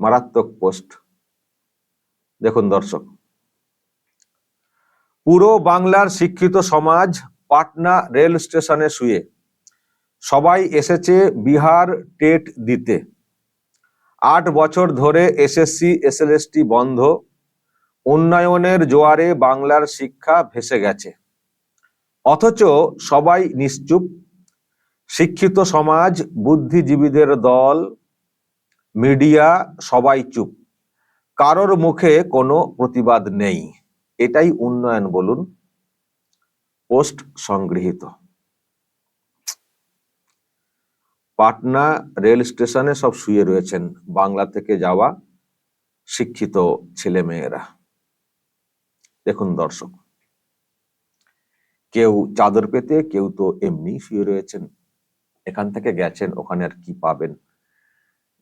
মারাত্মক পোস্ট। দেখুন দর্শক, পুরো বাংলার শিক্ষিত সমাজ পাটনা রেল স্টেশনে শুয়ে, সবাই এসেছে বিহার টেট দিতে। আট বছর ধরে এসএসসি, এসএলএসটি বন্ধ, উন্নয়নের জোয়ারে বাংলার শিক্ষা ভেসে গেছে। অথচ সবাই নিশ্চুপ, শিক্ষিত সমাজ, বুদ্ধিজীবীদের দল মিডিয়া সবাই চুপ। কারোর মুখে কোনো প্রতিবাদ নেই। এটাই উন্নয়ন বলুন। পোস্ট সংগৃহীত। পাটনা রেল স্টেশনে সব শুয়ে রয়েছেন বাংলা থেকে যাওয়া শিক্ষিত ছেলে মেয়েরা দেখুন দর্শক, কেউ চাদর পেতে, কেউ তো এমনি শুয়ে রয়েছেন। এখান থেকে গেছেন, ওখানে আর কি পাবেন?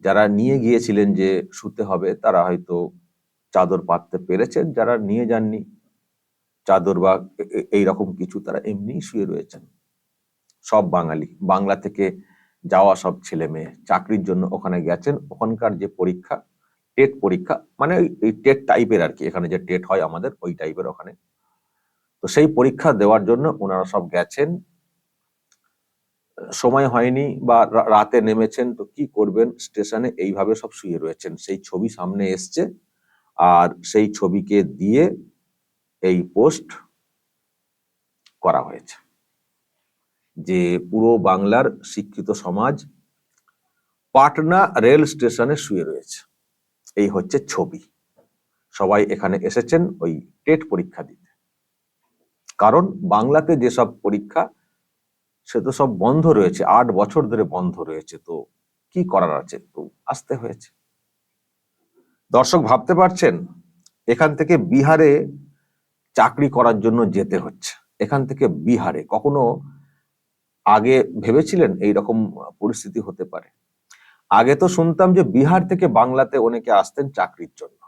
যারা নিয়ে গিয়েছিলেন যে শুতে হবে, তারা হয়তো চাদর পাততে পেরেছেন, যারা নিয়ে যাননি, চাদর বা এ- এ- এইরকম কিছু তারা এমনি শুয়ে রয়েছেন। সব বাঙালি। বাংলা থেকে যাওয়া সব ছেলে মেয়ে। চাকরির জন্য ওখানে গেছেন। ওখানকার যে পরীক্ষা, টেট পরীক্ষা মানে এই টেট টাইপের আর কি। এখানে যে টেট হয় আমাদের, ওই টাইপের ওখানে। তো সেই পরীক্ষা দেওয়ার জন্য ওনারা সব গেছেন। সময় হয়নি বা রাতে নেমেছেন, তো কি করবেন? স্টেশনে এইভাবে সব শুয়ে রয়েছেন। সেই ছবি সামনে এসছে আর সেই ছবিকে দিয়ে এই পোস্ট করা হয়েছে যে পুরো বাংলার শিক্ষিত সমাজ পাটনা রেল স্টেশনে শুয়ে রয়েছে। এই হচ্ছে ছবি। সবাই এখানে এসেছেন ওই টেট পরীক্ষা দিতে। কারণ বাংলাতে যেসব পরীক্ষা সে তো সব বন্ধ রয়েছে, আট বছর ধরে বন্ধ রয়েছে তো, কি করার আছে? তো আসতে হয়েছে। দর্শক ভাবতে পারছেন, এখান থেকে বিহারে চাকরি করার জন্য যেতে হচ্ছে। এখান থেকে বিহারে, কখনো আগে ভেবেছিলেন এই রকম পরিস্থিতি হতে পারে? আগে তো শুনতাম যে বিহার থেকে বাংলাতে অনেকে আসতেন চাকরির জন্য।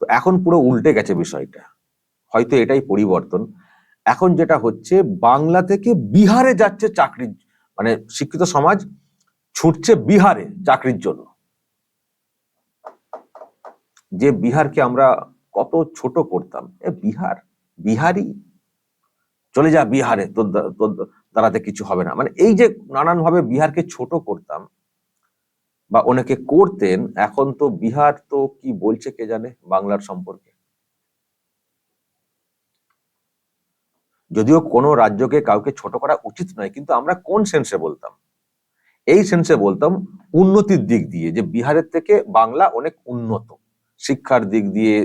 তো এখন পুরো উল্টে গেছে বিষয়টা। হয়তো এটাই পরিবর্তন। এখন যেটা হচ্ছে, বাংলা থেকে বিহারে যাচ্ছে চাকরির মানে শিক্ষিত সমাজ ছুটছে বিহারে চাকরির জন্য। যে বিহারকে আমরা কত ছোট করতাম, এ বিহার বিহারি চলে যা বিহারে, তোর তোর দ্বারাতে কিছু হবে না। মানে এই যে নানান ভাবে বিহারকে ছোট করতাম বা অনেকে করতেন, এখন তো বিহার তো কি বলছে কে জানে বাংলার সম্পর্কে। যদিও কোনো রাজ্যকে কাউকে ছোট করা উচিত নয়, কিন্তু আমরা কোন সেন্সে বলতাম? এই সেন্সে বলতাম উন্নতির দিক দিয়ে, যে বিহারের থেকে বাংলা অনেক উন্নত। শিক্ষার দিক দিয়ে,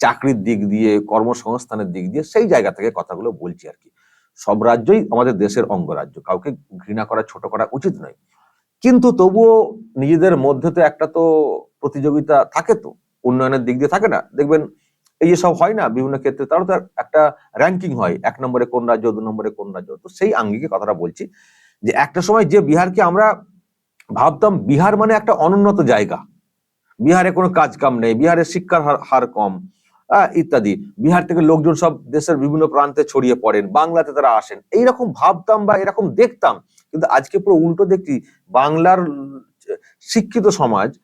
চাকরির দিক দিয়ে, কর্মসংস্থানের দিক দিয়ে, সেই জায়গা থেকে কথাগুলো বলছি আর কি। সব রাজ্যই আমাদের দেশের অঙ্গরাজ্য, কাউকে ঘৃণা করা, ছোট করা উচিত নয়। কিন্তু তবুও নিজেদের মধ্যে তো একটা তো প্রতিযোগিতা থাকে তো, উন্নয়নের দিক দিয়ে থাকে না। দেখবেন এই সব হয় না, বিভিন্ন ক্ষেত্রে তারও তো একটা র্যাঙ্কিং হয়, এক নম্বরে কোন রাজ্য, দু নম্বরে কোন রাজ্য। তো সেই আঙ্গিকে কথাটা বলছি যে একটা সময় যে বিহারকে আমরা ভাবতাম, বিহার মানে একটা অনুন্নত জায়গা। বিহারে কোনো কাজ কাম নেই বিহারের শিক্ষার হার- কম ইত্যাদি। বিহার থেকে লোকজন সব দেশের বিভিন্ন প্রান্তে ছড়িয়ে পড়েন, বাংলাতে তারা আসেন। এইরকম ভাবতাম বা এরকম দেখতাম, কিন্তু আজকে পুরো উল্টো দেখছি, বাংলার শিক্ষিত সমাজ,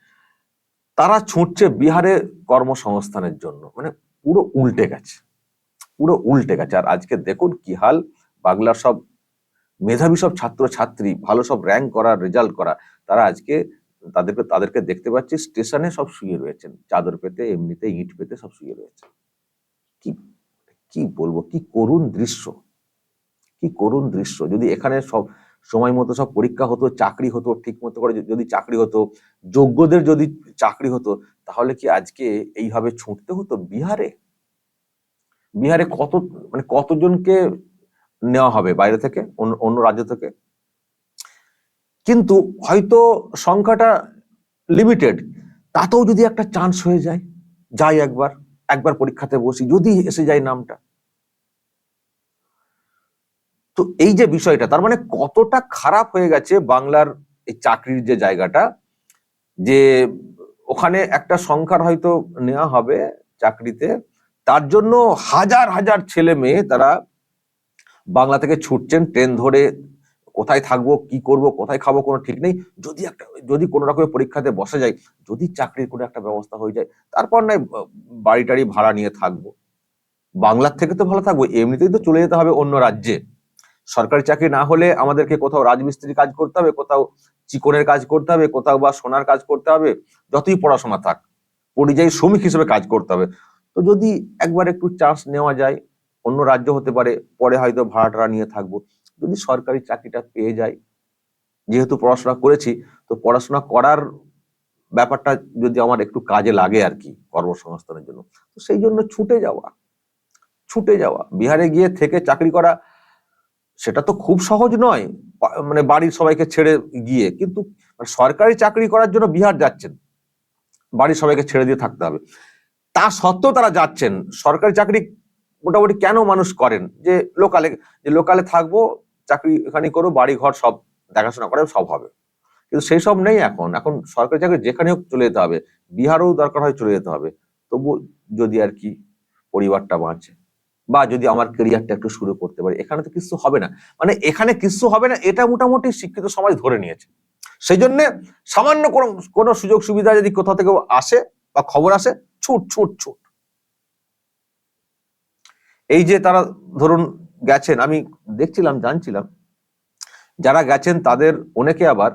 তারা ছুটছে বিহারে কর্মসংস্থানের জন্য। মানে পুরো উল্টে গেছে। পুরো উল্টে গেছে। আর আজকে দেখুন কি হাল। বাংলার সব মেধাবী সব ছাত্র ছাত্রী ভালো সব র্যাঙ্ক করা রেজাল্ট করা, তারা আজকে তাদেরকে তাদেরকে দেখতে পাচ্ছি, স্টেশনে সব শুয়ে রয়েছেন। চাদর পেতে, এমনিতে ইট পেতে সব শুয়ে রয়েছে কি কি বলব, কি করুণ দৃশ্য। কি করুণ দৃশ্য। যদি এখানে সব সময় মতো সব পরীক্ষা হতো, চাকরি হতো, ঠিক মতো করে যদি চাকরি হতো, যোগ্যদের যদি চাকরি হতো তাহলে কি আজকে এইভাবে ছুটতে হতো বিহারে? বিহারে কত মানে কতজনকে নেওয়া হবে বাইরে থেকে, অন্য রাজ্য থেকে? কিন্তু হয়তো সংখ্যাটা লিমিটেড তাতেও যদি একটা চান্স হয়ে যায়, যাই একবার একবার পরীক্ষাতে বসি, যদি এসে যায় নামটা। তো এই যে বিষয়টা, তার মানে কতটা খারাপ হয়ে গেছে বাংলার এই চাকরির যে জায়গাটা, যে ওখানে একটা সংখ্যার হয়তো নেওয়া হবে চাকরিতে। তার জন্য হাজার হাজার ছেলে মেয়ে তারা বাংলা থেকে ছুটছেন, ট্রেন ধরে কোথায় থাকব, কি করব, কোথায় খাব কোনো ঠিক নেই। যদি একটা, যদি কোনো রকমের পরীক্ষাতে বসে যায়, যদি চাকরির কোনো একটা ব্যবস্থা হয়ে যায়, তারপর নয়, বাড়ি টাড়ি ভাড়া নিয়ে থাকব। বাংলার থেকে তো ভালো থাকব, এমনিতেই তো চলে যেতে হবে অন্য রাজ্যে। সরকারি চাকরি না হলে আমাদেরকে কোথাও রাজমিস্ত্রি কাজ করতে হবে, কোথাও চিকনের কাজ করতে হবে, কোথাও বা সোনার কাজ করতে হবে, যতই পড়াশোনা থাক, পরিযায়ী শ্রমিক হিসেবে কাজ করতে হবে। তো যদি একবার একটু চান্স নেওয়া যায়, অন্য রাজ্য হতে পারে, পরে হয়তো ভাড়া টাড়া নিয়ে থাকব। যদি সরকারি চাকরিটা পেয়ে যায় যেহেতু পড়াশোনা করেছি, তো পড়াশোনা করার ব্যাপারটা যদি আমার একটু কাজে লাগে আর কি, কর্মসংস্থানের জন্য। তো সেই জন্য ছুটে যাওয়া ছুটে যাওয়া। বিহারে গিয়ে থেকে চাকরি করা সেটা তো খুব সহজ নয়। মানে বাড়ির সবাইকে ছেড়ে গিয়ে, কিন্তু মানে সরকারি চাকরি করার জন্য বিহার যাচ্ছেন। বাড়ির সবাইকে ছেড়ে দিয়ে থাকতে হবে। তা সত্ত্বেও তারা যাচ্ছেন। সরকারি চাকরি মোটামুটি কেন মানুষ করেন? যে লোকালে যে লোকালে থাকব, চাকরি এখানে করো বাড়ি ঘর সব দেখাশোনা করে, সব হবে। কিন্তু সেই সব নেই এখন। এখন সরকারি চাকরি যেখানে হোক চলে যেতে হবে। বিহারেও দরকার হয় চলে যেতে হবে। তবু যদি আর কি পরিবারটা বাঁচে। বা যদি আমার কেরিয়ারটা একটু শুরু করতে পারি, এখানে তো কিছু হবে না। মানে এখানে কিছু হবে না, এটা মোটামুটি শিক্ষিত সমাজ ধরে নিয়েছে। সেই জন্য সামান্য কোনো কোনো সুযোগ সুবিধা যদি কোথাও থেকে আসে বা খবর আসে, ছুট ছুট ছুট। এই যে তারা ধরুন গেছেন, আমি দেখছিলাম, জানছিলাম, যারা গেছেন তাদের অনেকে আবার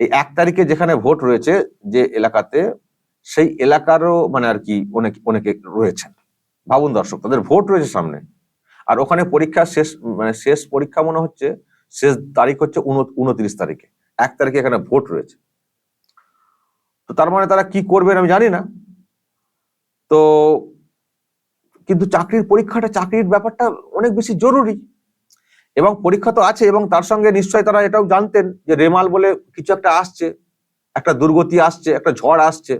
এই এক তারিখে যেখানে ভোট রয়েছে যে এলাকাতে, সেই এলাকারও মানে আর কি অনেকে অনেকে রয়েছেন। ভাবুন দর্শক, তাদের ভোট রয়েছে সামনে। আর ওখানে পরীক্ষা শেষ মানে শেষ পরীক্ষা মনে হচ্ছে, শেষ তারিখ হচ্ছে উন- উনত্রিশ তারিখে। এক তারিখে এখানে ভোট রয়েছে। তো তার মানে তারা কি করবেন আমি জানি না। তো কিন্তু চাকরির পরীক্ষাটা, চাকরির ব্যাপারটা অনেক বেশি জরুরি। এবং পরীক্ষা তো আছে এবং তার সঙ্গে নিশ্চয়ই তারা এটাও জানতেন যে রেমাল বলে কিছু একটা আসছে, একটা দুর্গতি আসছে, একটা ঝড় আসছে।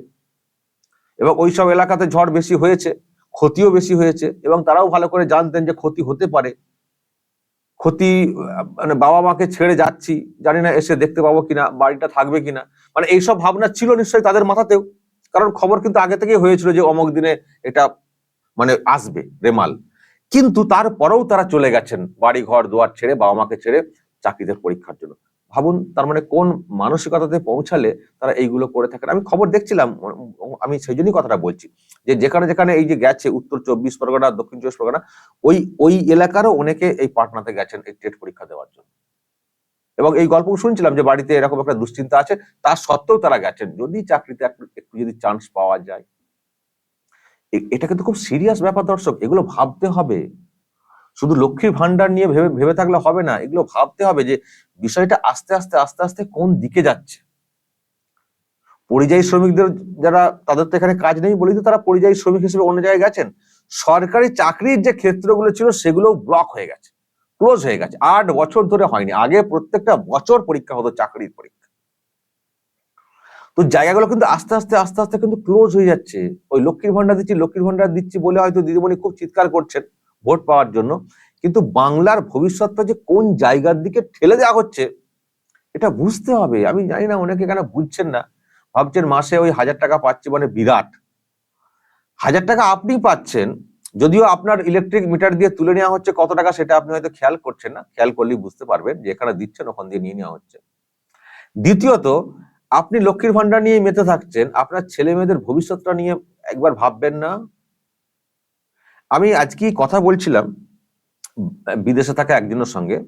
এবং ওই সব এলাকাতে ঝড় বেশি হয়েছে। ক্ষতিও বেশি হয়েছে এবং তারাও ভালো করে জানতেন যে ক্ষতি হতে পারে। ক্ষতি মানে বাবা মাকে ছেড়ে যাচ্ছি, জানি না এসে দেখতে পাবো কিনা, বাড়িটা থাকবে কিনা। মানে এইসব ভাবনা ছিল নিশ্চয়ই তাদের মাথাতেও। কারণ খবর কিন্তু আগে থেকেই হয়েছিল যে অমক দিনে এটা মানে আসবে, রেমাল। কিন্তু তারপরেও তারা চলে গেছেন বাড়ি ঘর দুয়ার ছেড়ে বাবা মাকে ছেড়ে চাকরিদের পরীক্ষার জন্য। ভাবুন তার মানে কোন মানসিকতাতে পৌঁছালে তারা এইগুলো করে থাকেন। আমি খবর দেখছিলাম, আমি সেই জন্যই কথাটা বলছি যে যেখানে যেখানে এই যে গেছে উত্তর চব্বিশ পরগনা, দক্ষিণ চব্বিশ পরগনা, ওই ওই এলাকারও অনেকে এই পাটনাতে গেছেন এই টেট পরীক্ষা দেওয়ার জন্য। এবং এই গল্প শুনছিলাম যে বাড়িতে এরকম একটা দুশ্চিন্তা আছে, তা সত্ত্বেও তারা গেছেন। যদি চাকরিতে একটু যদি চান্স পাওয়া যায়। এটা কিন্তু খুব সিরিয়াস ব্যাপার দর্শক, এগুলো ভাবতে হবে। শুধু লক্ষ্মীর ভান্ডার নিয়ে ভেবে ভেবে থাকলে হবে না, এগুলো ভাবতে হবে যে বিষয়টা আস্তে আস্তে আস্তে আস্তে কোন দিকে যাচ্ছে। পরিযায়ী শ্রমিকদের যারা, তাদের তো এখানে কাজ নেই বলেই তো তারা পরিযায়ী শ্রমিক হিসেবে অন্য জায়গায় গেছেন। সরকারি চাকরির যে ক্ষেত্রগুলো ছিল সেগুলো ব্লক হয়ে গেছে ক্লোজ হয়ে গেছে। আট বছর ধরে হয়নি, আগে প্রত্যেকটা বছর পরীক্ষা হতো চাকরির পরীক্ষা। তো জায়গাগুলো কিন্তু আস্তে আস্তে আস্তে আস্তে কিন্তু ক্লোজ হয়ে যাচ্ছে। ওই লক্ষ্মীর ভান্ডার দিচ্ছি, লক্ষ্মীর ভান্ডার দিচ্ছি বলে হয়তো দিদিমণি খুব চিৎকার করছেন। ভোট পাওয়ার জন্য, কিন্তু বাংলার ভবিষ্যৎটা যে কোন জায়গার দিকে ঠেলে দেওয়া হচ্ছে, এটা বুঝতে হবে। আমি জানি না, অনেকে এখানে বুঝছেন না। ভাবছেন মাসে ওই হাজার টাকা পাচ্ছে মানে বিরাট। হাজার টাকা আপনি পাচ্ছেন, যদিও আপনার ইলেকট্রিক মিটার দিয়ে তুলে নেওয়া হচ্ছে কত টাকা সেটা আপনি হয়তো খেয়াল করছেন না। খেয়াল করলেই বুঝতে পারবেন যে এখানে দিচ্ছেন, ওখান দিয়ে নিয়ে নেওয়া হচ্ছে। দ্বিতীয়ত, আপনি লক্ষ্মীর ভান্ডার নিয়ে মেতে থাকছেন। আপনার ছেলে মেয়েদের ভবিষ্যৎটা নিয়ে একবার ভাববেন না। আমি আজকে কথা বলছিলাম বিদেশে থাকা একজনের সঙ্গে,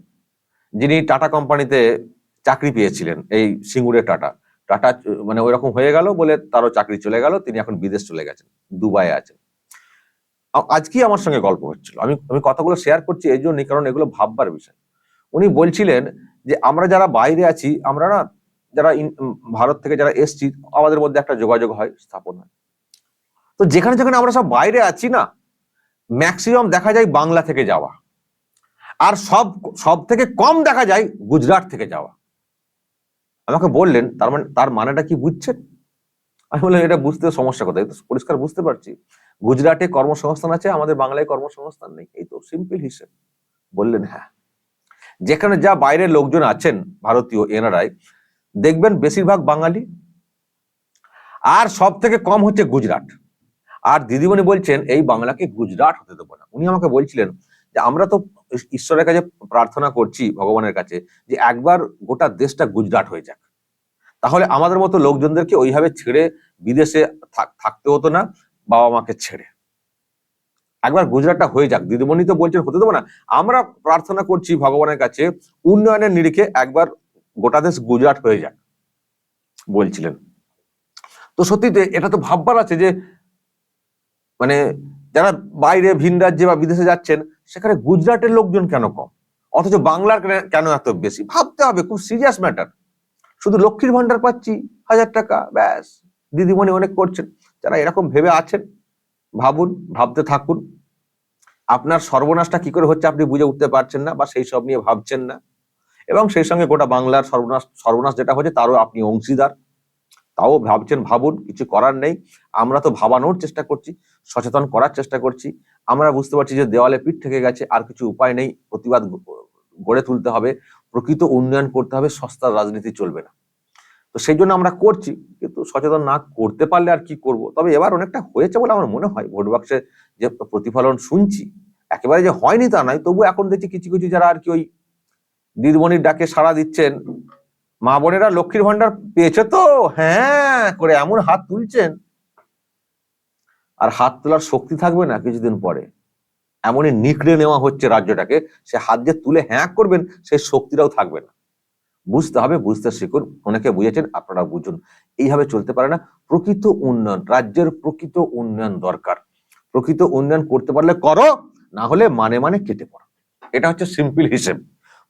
যিনি টাটা কোম্পানিতে চাকরি পেয়েছিলেন, এই সিঙ্গুরের টাটা। টাটা মানে ওইরকম হয়ে গেল বলে তারও চাকরি চলে গেল, তিনি এখন বিদেশ চলে গেছেন দুবাই আছেন। আ- আজকেই আমার সঙ্গে গল্প হচ্ছিল। আমি আমি কথাগুলো শেয়ার করছি এই জন্যই, কারণ এগুলো ভাববার বিষয়। উনি বলছিলেন যে, আমরা যারা বাইরে আছি, আমরা না, যারা ভারত থেকে যারা এসছি, আমাদের মধ্যে একটা যোগাযোগ হয়, স্থাপন হয়। তো যেখানে যেখানে আমরা সব বাইরে আছি না ম্যাক্সিমাম দেখা যায় বাংলা থেকে যাওয়া। আর সব সব থেকে কম দেখা যায় গুজরাট থেকে যাওয়া। আমাকে বললেন, তার মানে তার মানেটা কি বুঝছেন? আমি বললাম, এটা বুঝতে সমস্যা তো পরিষ্কার বুঝতে পারছি। গুজরাটে কর্মসংস্থান আছে, আমাদের বাংলায় কর্মসংস্থান নেই। এই তো সিম্পল হিসেব। বললেন হ্যাঁ। যেখানে যা বাইরের লোকজন আছেন, ভারতীয় এনআরআই, দেখবেন বেশিরভাগ বাঙালি। আর সব থেকে কম হচ্ছে গুজরাট। আর দিদিমণি বলছেন, এই বাংলাকে গুজরাট হতে দেবো না। উনি আমাকে বলছিলেন যে, আমরা তো ঈশ্বরের কাছে প্রার্থনা করছি ভগবানের কাছে যে, একবার গোটা দেশটা গুজরাট হয়ে যাক। তাহলে আমাদের মতো লোকজনদেরকে ওইভাবে ছেড়ে বিদেশে থাক- থাকতে হতো না, বাবা মাকে ছেড়ে। একবার গুজরাটটা হয়ে যাক। দিদিমণি তো বলছেন, হতে দেবো না। আমরা প্রার্থনা করছি ভগবানের কাছে, উন্নয়নের নিরিখে একবার গোটা দেশ গুজরাট হয়ে যাক, বলছিলেন। তো সত্যিতে এটা তো ভাববার আছে যে মানে যারা বাইরে ভিন রাজ্যে বা বিদেশে যাচ্ছেন, সেখানে গুজরাটের লোকজন কেন কম? অথচ বাংলার কেন- এত বেশি? ভাবতে হবে, খুব সিরিয়াস ম্যাটার শুধু লক্ষ্মীর ভান্ডার পাচ্ছি হাজার টাকা, ব্যাস। দিদিমণি অনেক করছেন। যারা এরকম ভেবে আছেন, ভাবুন, ভাবতে থাকুন। আপনার সর্বনাশটা কি করে হচ্ছে আপনি বুঝে উঠতে পারছেন না বা সেই সব নিয়ে ভাবছেন না। এবং সেই সঙ্গে গোটা বাংলার সর্বনাশ সর্বনাশ যেটা হচ্ছে তারও আপনি অংশীদার। তাও ভাবছেন, ভাবুন, কিছু করার নেই। আমরা তো ভাবানোর চেষ্টা করছি। সচেতন করার চেষ্টা করছি। আমরা বুঝতে পারছি যে দেওয়ালে পিঠ থেকে গেছে, আর কিছু উপায় নেই। প্রতিবাদ গড়ে তুলতে হবে। প্রকৃত উন্নয়ন করতে হবে। সস্তার রাজনীতি চলবে না। তো সেই জন্য আমরা করছি। কিন্তু সচেতন না করতে পারলে আর কি করব? তবে এবার অনেকটা হয়েছে বলে আমার মনে হয়। ভোট বাক্সে যে প্রতিফলন শুনছি, একেবারে যে হয়নি তা নয়। তবু এখন দেখছি কিছু কিছু যারা আর কি ওই দিদিমণির ডাকে সাড়া দিচ্ছেন, মা বোনেরা লক্ষ্মীর ভান্ডার পেয়েছে তো? হ্যাঁ করে এমন হাত তুলছেন। আর হাত তোলার শক্তি থাকবে না কিছুদিন পরে। এমনই নিকড়ে নেওয়া হচ্ছে রাজ্যটাকে, সে হাত যে তুলে হ্যাঁ করবেন সেই শক্তিটাও থাকবে না। বুঝতে হবে, বুঝতে শিখুন, অনেকে বুঝেছেন আপনারা বুঝুন। এইভাবে চলতে পারে না, প্রকৃত উন্নয়ন, রাজ্যের প্রকৃত উন্নয়ন দরকার। প্রকৃত উন্নয়ন করতে পারলে করো, না হলে মানে মানে কেটে পড়ো। এটা হচ্ছে সিম্পল হিসেব।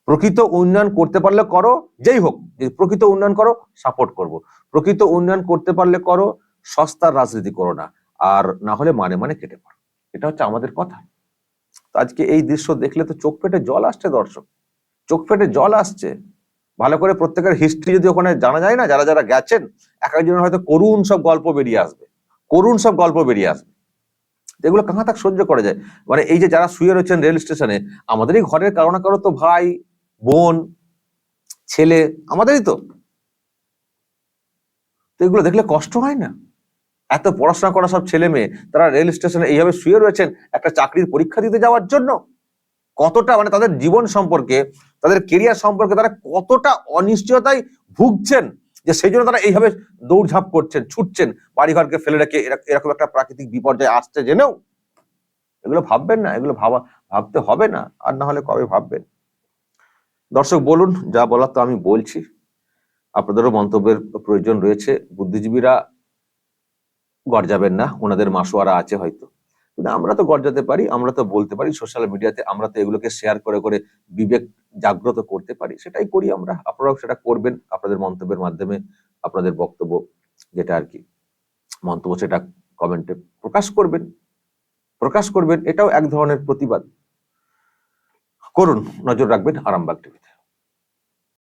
প্রকৃত উন্নয়ন করতে পারলে করো, যেই হোক প্রকৃত উন্নয়ন করো সাপোর্ট করব। প্রকৃত উন্নয়ন করতে পারলে করো, সস্তার রাজনীতি করো না। আর না হলে মানে মানে কেটে পড়ো এটা হচ্ছে আমাদের কথা। তো আজকে এই দৃশ্য দেখলে তো চোখ ফেটে জল আসছে দর্শক। চোখ ফেটে জল আসছে। ভালো করে প্রত্যেকের হিস্ট্রি যদি ওখানে জানা যায় না, যারা যারা গেছেন, এক একজনের হয়তো করুণ সব গল্প বেরিয়ে আসবে। করুণ সব গল্প বেরিয়ে আসবে। এগুলো কাহা তাক সহ্য করা যায়। মানে এই যে যারা শুয়ে রয়েছেন রেল স্টেশনে আমাদেরই ঘরের কারও না কারও তো ভাই, বোন, ছেলে, আমাদেরই তো এগুলো দেখলে কষ্ট হয় না? এত পড়াশোনা করা সব ছেলে মেয়ে, তারা রেল স্টেশনে এইভাবে শুয়ে রয়েছেন একটা চাকরির পরীক্ষা দিতে যাওয়ার জন্য? কতটা মানে তাদের জীবন সম্পর্কে, তাদের কেরিয়ার সম্পর্কে তারা কতটা অনিশ্চয়তায় ভুগছেন যে সেই জন্য তারা এইভাবে দৌড়ঝাঁপ করছেন, ছুটছেন, বাড়িঘরকে ফেলে রেখে এরা- এরকম একটা প্রাকৃতিক বিপর্যয় আসছে জেনেও? এগুলো ভাববেন না, এগুলো ভাবা, ভাবতে হবে না, আর না হলে কবে ভাববেন? দর্শক, বলুন, যা বলার তো আমি বলছি। আপনাদেরও মন্তব্যের প্রয়োজন রয়েছে। বুদ্ধিজীবীরা গর্জাবেন না, ওনাদের মাসোয়ারা আছে হয়তো। কিন্তু আমরা তো গর্জাতে পারি, আমরা তো বলতে পারি সোশ্যাল মিডিয়াতে আমরা তো এগুলোকে শেয়ার করে করে বিবেক জাগ্রত করতে পারি, সেটাই করি আমরা। আপনারাও সেটা করবেন, আপনাদের মন্তব্যের মাধ্যমে আপনাদের বক্তব্য যেটা আর কি। মন্তব্য সেটা কমেন্টে প্রকাশ করবেন প্রকাশ করবেন, এটাও এক ধরনের প্রতিবাদ। করুন, নজর রাখবেন, আরামবাগ টিভিতে